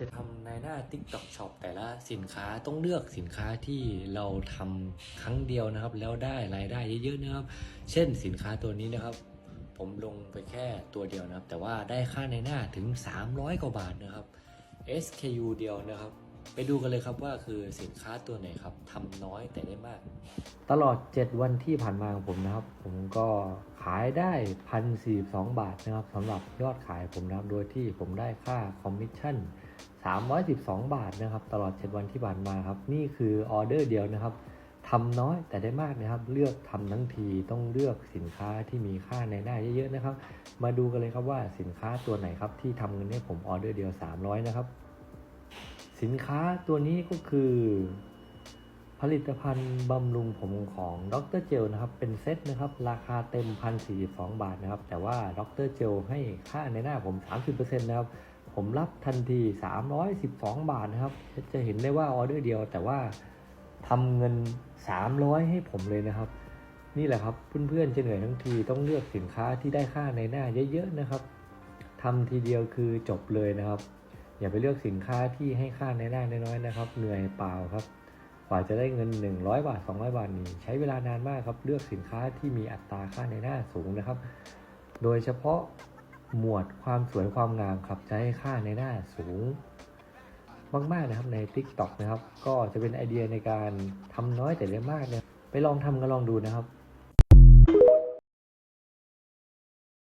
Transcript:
จะทำในหน้า TikTok Shop แต่ละสินค้าต้องเลือกสินค้าที่เราทำครั้งเดียวนะครับ แล้วได้รายได้เยอะๆนะครับ เช่นสินค้าตัวนี้นะครับ ผมลงไปแค่ตัวเดียวนะครับ แต่ว่าได้ค่าในหน้าถึง 300 กว่าบาทนะครับ SKU เดียวนะครับ ไปดูกันเลยครับว่าคือสินค้าตัวไหนครับทำน้อยแต่ได้มาก ตลอด 7 วันที่ผ่านมาของผมนะครับ ผมก็ขายได้1,042บาทนะครับสำหรับยอดขายผมนะครับโดยที่ผมได้ค่าคอมมิชชั่น 312 บาทนะครับ ตลอด 7 วันที่ผ่านมาครับ นี่คือออเดอร์เดียวนะครับทำน้อยแต่ได้มากนะครับ เลือกทำทั้งทีต้องเลือกสินค้าที่มีค่าในหน้าเยอะๆนะครับ มาดูกันเลยครับว่าสินค้าตัวไหนครับที่ทำเงินให้ผมออเดอร์เดียว 300 นะครับ สินค้าตัวนี้ก็คือ ผลิตภัณฑ์บำรุงผมของดรเจลนะครับ เป็นเซตนะครับ ราคาเต็ม1,042บาทนะครับ แต่ว่าดรเจลให้ค่าในหน้าผม30%นะครับ ผมรับทันที312บาทนะครับ จะเห็นได้ว่าออเดอร์เดียวแต่ว่าทำเงิน300ให้ผมเลยนะครับ นี่แหละครับเพื่อนๆจะเหนื่อยทั้งทีต้องเลือกสินค้าที่ได้ค่าในหน้าเยอะๆนะครับทำทีเดียวคือจบเลยนะครับ อย่าไปเลือกสินค้าที่ให้ค่าในหน้าน้อยๆนะครับ เหนื่อยเปล่าครับกว่าจะได้เงิน 100 บาท 200 บาทนี่ใช้เวลานานมากครับ เลือกสินค้าที่มีอัตราค่าในหน้าสูงนะครับ โดยเฉพาะหมวดความสวยความงามครับจะให้ค่าในหน้าสูง มากๆนะครับใน TikTok นะครับ ก็จะเป็นไอเดียในการทำน้อยแต่ได้มากเนี่ยไปลองทำกันลองดูนะครับ